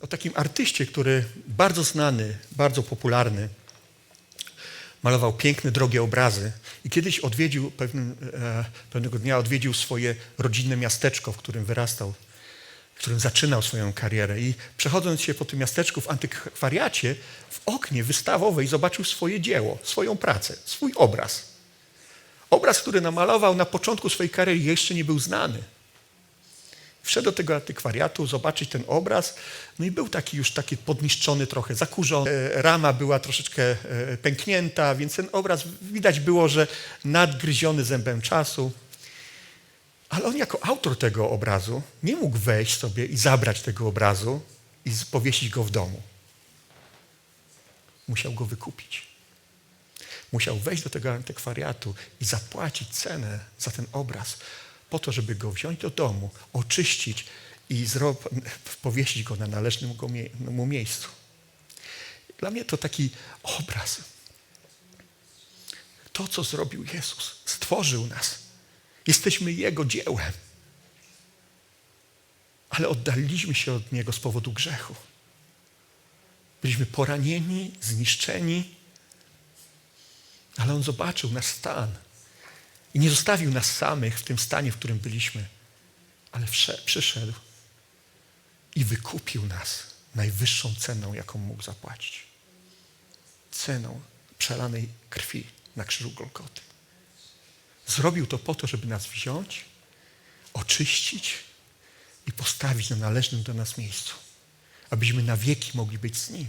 o takim artyście, który bardzo znany, bardzo popularny, malował piękne, drogie obrazy i kiedyś odwiedził, pewnym, e, pewnego dnia odwiedził swoje rodzinne miasteczko, w którym wyrastał, w którym zaczynał swoją karierę i przechodząc się po tym miasteczku w antykwariacie, w oknie wystawowej zobaczył swoje dzieło, swoją pracę, swój obraz. Obraz, który namalował na początku swojej kariery jeszcze nie był znany. Wszedł do tego antykwariatu, zobaczyć ten obraz, no i był taki już taki podniszczony trochę, zakurzony. E, Rama była troszeczkę e, pęknięta, więc ten obraz widać było, że nadgryziony zębem czasu. Ale on jako autor tego obrazu nie mógł wejść sobie i zabrać tego obrazu i powiesić go w domu. Musiał go wykupić. Musiał wejść do tego antykwariatu i zapłacić cenę za ten obraz, po to, żeby go wziąć do domu, oczyścić i powiesić go na należnym mu miejscu. Dla mnie to taki obraz. To, co zrobił Jezus, stworzył nas. Jesteśmy Jego dziełem. Ale oddaliliśmy się od Niego z powodu grzechu. Byliśmy poranieni, zniszczeni, ale On zobaczył nasz stan i nie zostawił nas samych w tym stanie, w którym byliśmy, ale przyszedł i wykupił nas najwyższą ceną, jaką mógł zapłacić. Ceną przelanej krwi na krzyżu Golgoty. Zrobił to po to, żeby nas wziąć, oczyścić i postawić na należnym do nas miejscu, abyśmy na wieki mogli być z Nim.